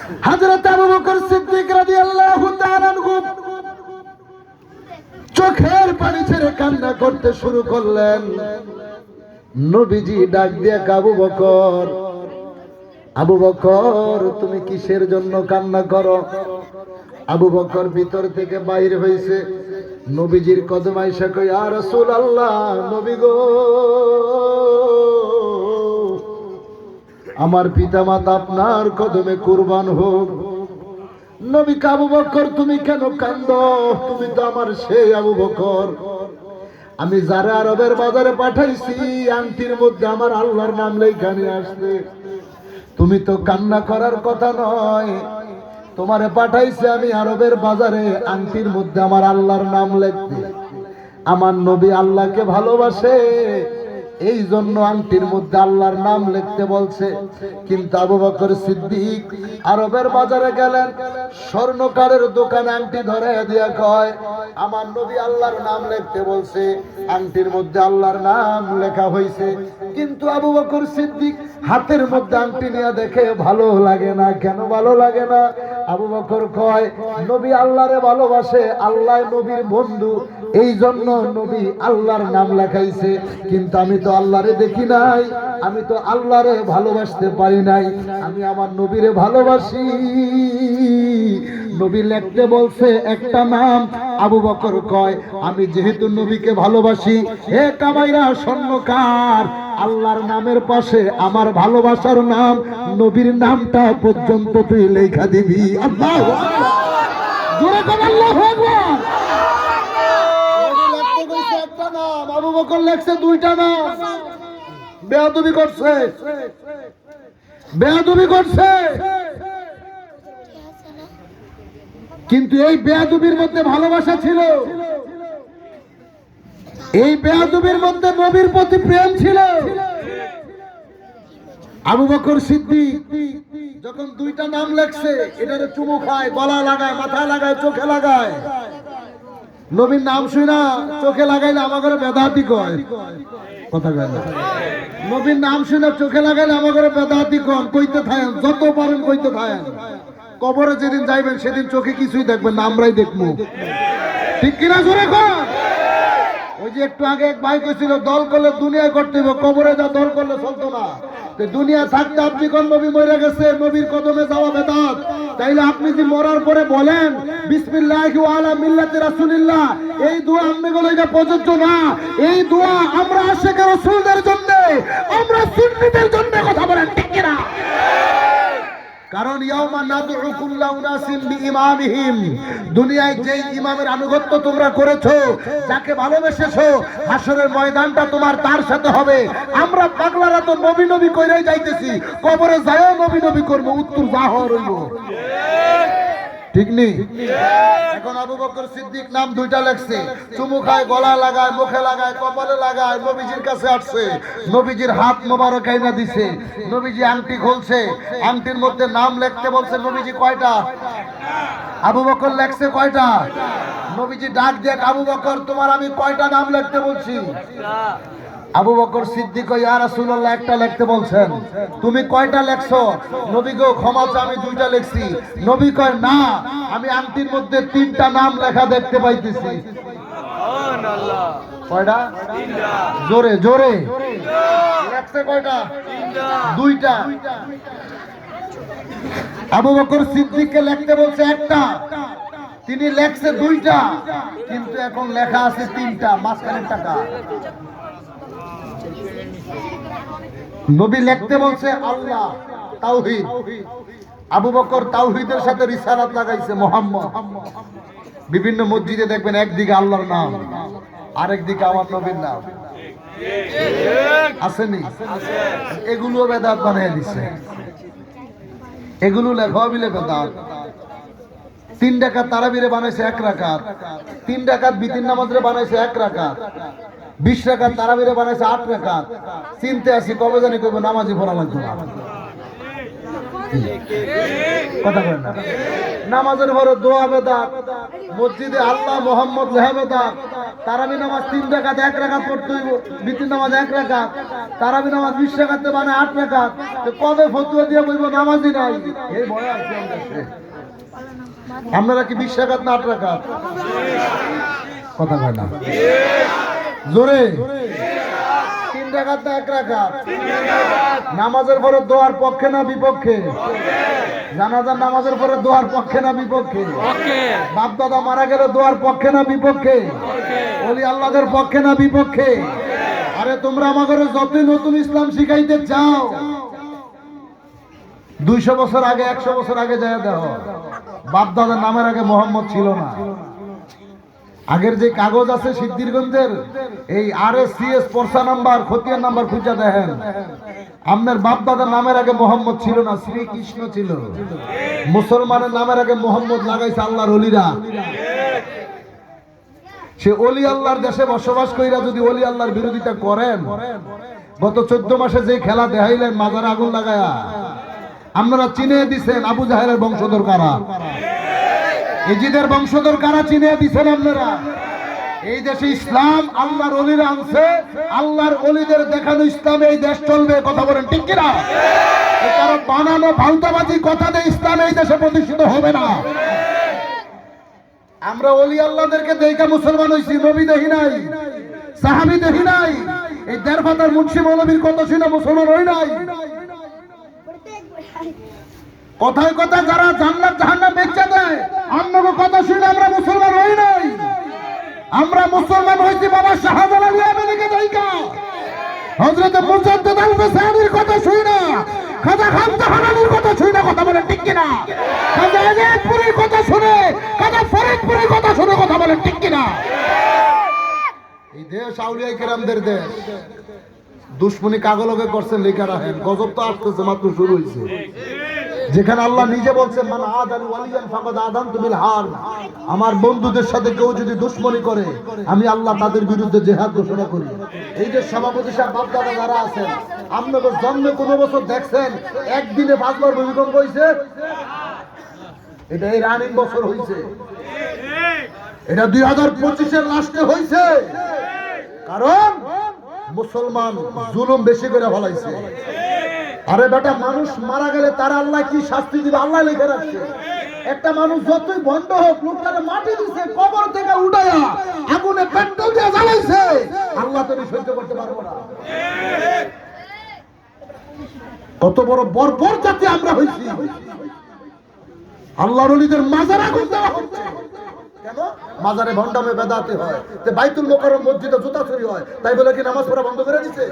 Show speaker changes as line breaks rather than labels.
হযরত আবু বকর সিদ্দিক রাদিয়াল্লাহু তাআলা চোখের পানি ছেড়ে কান্না করতে শুরু করলেন। নবীজি ডাক দিয়ে আবু বকর আবু বকর, তুমি কিসের জন্য কান্না করো? আবু বকর ভিতর থেকে বাইর হয়েছে নবীজির কদম আইসা কই আর রাসূল আল্লাহ নবী গো। আমার পিতামাতা আপনার কদমে কুরবান হোক। নবী আবু বকর তুমি কেন কান্দ? তুমি তো আমার সেই আবু বকর আমি যারা আরবের বাজারে পাঠাইছি, আংটির মধ্যে আমার আল্লাহর নাম লেখানে আসতে। তুমি তো কান্না করার কথা নয়। তোমারে পাঠাইছে আমি আরবের বাজারে, আংটির মধ্যে আমার আল্লাহর নাম লিখতে। আমার নবী আল্লাহকে ভালোবাসে। এই জন্য আংটির মধ্যে আল্লাহর নাম লিখতে বলছে। কিন্তু আবু বকর সিদ্দিক আরবের বাজারে গেলেন, স্বর্ণকারের দোকানে আংটি ধরে দিয়া কয়, আমার নবী আল্লাহর নাম লিখতে বলছে, আংটির মধ্যে আল্লাহর নাম লেখা হয়েছে কিন্তু আবু বকর সিদ্দিক হাতের মধ্যে আংটি নিয়ে দেখে ভালো লাগে না, কেন ভালো লাগে না? আবু বকর কয়, নবী আল্লাহরে ভালোবাসে, আল্লাহ নবীর বন্ধু। এই জন্য নবী আল্লাহর নাম লেখাইছে। কিন্তু আমি তো আল্লাহরে দেখি নাই, আমি তো আল্লাহরে ভালোবাসতে পারি নাই। আমি আমার নবীরে ভালোবাসি। নবী লিখতে বলছে, একটা নাম। আবু বকর কয়, আমি যেহেতু নবীকে ভালোবাসি হে কামাইরা স্বর্ণকার আল্লাহর নামের পাশে আমার ভালোবাসার নাম, নবীর নামটা পর্যন্ত তুই লেখা দিবি। আল্লাহ দুইটা করছে। করছে। কিন্তু এই বেয়াদবির মধ্যে ভালোবাসা ছিল। এই বেয়াদবির মধ্যে নবীর প্রতি প্রেম ছিল। আবু বকর সিদ্দিক যখন দুইটা নাম লেখছে, এটারে চুমু খায়, গলা লাগায় মাথায় লাগায়, চোখে লাগায়। নবীর নাম শুই না, চোখে লাগাইলে আমাকে বেদাতি কয়। কথা কয় না? নবীর নাম শুনে চোখে লাগাইলে আমাকে বেদাতি কন, কইতে থাকেন যত পারেন কইতে থাকেন কবরে যেদিন যাইবেন, সেদিন চোখে কিছুই দেখবেন না, আমরাই দেখব ঠিক কিনা জোরে কর ওই যে একটু আগে এক ভাই কইছিল, দল করলে দুনিয়ায় করতে হবে কবরে যা দল করলে চলতো না। দুনিয়া থাকতে আপনি কোন নবী মরে গেছে, নবীর কদমে যাওয়া বেদাত। তাইলে আপনি যে মরার পরে বলেন, বিসমিল্লাহি ওয়া আলা মিল্লাতি রাসূলিল্লাহ, এই দোয়া আমনে গুলো এটা প্রযোজ্য না। এই দোয়া আমরা আশিকের রাসূলদের জন্য, আমরা সুন্নিদের জন্য কথা বলেন কারণ দুনিয়ায় যেই ইমামের আনুগত্য তোমরা করেছ, যাকে ভালোবেসেছো হাসরের ময়দানটা তোমার তার সাথে হবে। আমরা পাগলারা তো নবী নবী কইরাই যাইতেছি, কবরে যায়ও নবী নবী করব, উত্তর যা হওয়ার হইব ঠিক নেই? এখন আবু বকর সিদ্দিক নাম দুইটা লেখছে। চুমু খায়, গলা লাগায়, মুখে লাগায়, কপালে লাগায়, নবীজির কাছে আসছে। নবীজির হাত মোবারক আইনা দিছে। নবীজি আংটি খুলছে। আংটির মধ্যে নাম লিখতে বলছে, নবীজি, কয়টা? আবু বকর লেখছে, কয়টা? নবীজি ডাক দেখ আবু বকর, তোমার আমি কয়টা নাম লিখতে বলছি? আবু বকর সিদ্দিক একটা লিখতে বলছেন তুমি কয়টা লেখছো? নবী গো ক্ষমা চাও, আমি দুইটা লিখছি। নবী কয় না আমি আংটির মধ্যে তিনটা নাম লেখা দেখতে পাইতেছি। কয়টা? জোরে জোরে। লেখছে কয়টা? দুইটা। আবু বকর সিদ্দিককে লিখতে বলছে একটা। তিনি লেখছে দুইটা কিন্তু এখন লেখা আছে তিনটা মাঝখানের টাকা। নবী লিখতে বলছে আল্লাহ, তাওহীদ। আবু বকর তাওহীদের সাথে রিসালাত লাগাইছে মোহাম্মদ। বিভিন্ন মসজিদে দেখবেন একদিকে আল্লাহর নাম, আরেক দিকে আমার নবীর নাম। আসেনি? এগুলো বেদাত বানিয়ে দিছে। এগুলো বেদাত। তিন ডাকাত তারাবিরে বানাইছে এক রাকাত তিন ডাকাত বিতিন নামাজরে বানাইছে এক রাকাত বিশ রাকাত তারাবিরে বানাইছে আট রাকাত চিনতে আসি, কবে জানি কইব নামাজি পড়া লাগবে না। কথা কয় না। নামাজের পরে দোয়া বেদাত, মসজিদে আল্লাহ মোহাম্মদ লেহা বেদাত তারাবি নামাজ তিন রাকাত এক রাকাত পড়তে হইব, বিতির নামাজ এক রাকাত তারাবি নামাজ বিশ রাকাতে মানে আট রাকাত তো কবে ফতুয়া দিয়ে বলব নামাজই নাই? এই ভয় আছে আপনারা কি বিশ রাকাত না আট রাকাত কথা কয় না। জোরে। তিন রাকাত না এক রাকাত নামাজের পরে দোয়ার পক্ষে না বিপক্ষে? জানাজার নামাজের পরে দোয়ার পক্ষে না বিপক্ষে? বাপ দাদা মারা গেলে দোয়ার পক্ষে না বিপক্ষে? বলি আল্লাহদের পক্ষে না বিপক্ষে? আরে তোমরা আমাদের যতই নতুন ইসলাম শিখাইতে চাও দুইশো বছর আগে একশো বছর আগে যায় দেখো বাপ দাদার নামের আগে মোহাম্মদ ছিল না। আগের যে কাগজ আছে সিদ্ধিরগঞ্জের, এই আর এস সি এস পরসা নাম্বার, খতিয়ান নাম্বার খুঁজা দেখেন। আপনার বাপ দাদার নামের আগে মোহাম্মদ ছিল না, শ্রীকৃষ্ণ ছিল। মুসলমানের নামের আগে মোহাম্মদ লাগাইছে আল্লাহর অলিরা। সে অলি আল্লাহর দেশে বসবাস কইরা যদি অলি আল্লাহর বিরোধিতা করেন, গত চোদ্দ মাসে যে খেলা দেখাইলেন, মাজার আগুন লাগায়া, আপনারা চিনে দিছেন আবু জাহেলের বংশধর কারা? ইজিদের বংশধর কারা চিনে দিছেন আপনারা? এই দেশে ইসলাম আল্লাহর অলিরা আনছে, আল্লাহর অলিদের দেখানো ইসলাম এই দেশ চলবে, কথা বলেন, ঠিক কিনা? কারও বানানো ভালতাবাজি কথা দিয়ে ইসলাম এই দেশে প্রতিষ্ঠিত হবে না। আমরা অলি আল্লাহদেরকে দেখা মুসলমান হয়েছি নবী দেখি নাই, সাহাবি দেখি নাই, এই দেড় ফাতার মুন্সি মৌলবীর কথা শুনে মুসলমান হই নাই। কথায় কথা যারা জান্নাত জাহান্নাম বেচে দেয়, অন্যকে কথা শুনে আমরা মুসলমান হই নাই। আমরা মুসলমান হইছি বাবা শাহজালাল আমেরিকা দায়িকা হযরত মুজাদ্দিদ আল বেসানির কথা শুই না খাজা খান জাহানানির কথা শুই না কথা বলেন ঠিক কিনা? খাজা আজাদপুরের কথা শুনে, খাজা ফরিদপুরের কথা শুনে কথা বলেন ঠিক কিনা? এই দেশ আউলিয়া কেরামদের দেশ। দুশ্মনী কাগলকে করছেন, লেখা রাখেন। গজব তো আসতেছে, মাত্র শুরু হয়েছে যেখানে আল্লাহ নিজে বলছেন মানে আদান ওয়ালিয়ান ফাকাদ আদান তুমিল হার আমার বন্ধুদের সাথে কেউ যদি দুশ্মনী করে, আমি আল্লাহ তাদের বিরুদ্ধে জেহাদ ঘোষণা করি। এই যে সভাপতি সাহেব, বাপদাদা যারা আছেন, আপনাদের জন্মে কোনো বছর দেখছেন, একদিনে পাঁচবার ভূমিকম্প হয়েছে এটা এই রানিং বছর হয়েছে এটা দুই হাজার পঁচিশের লাস্টে হয়েছে কারণ মুসলমান জুলুম বেশি করে ফলাইছে। আরে বেটা, মানুষ মারা গেলে তার আল্লাহ কি শাস্তি দিবে? আল্লাহ লিখে রাখছে। একটা মানুষ যতই বন্ধ হোক লোকটাকে মাটি দিছে, কবর থেকে উঠায়া আগুনে পেট্রোল দিয়ে জ্বালাইছে, আল্লাহ তুমি সহ্য করতে পারব না। কত বড় বর্বর জাতি আমরা হইছি আল্লাহর অলিদের মাজার আগুন দেওয়া হচ্ছে। মাজারে ভণ্ডামে বেদাতে হয়। যে বাইতুল মোকাররম মসজিদে জুতা চুরি হয়, তাই বলে কি নামাজ পড়া বন্ধ করে দিছে?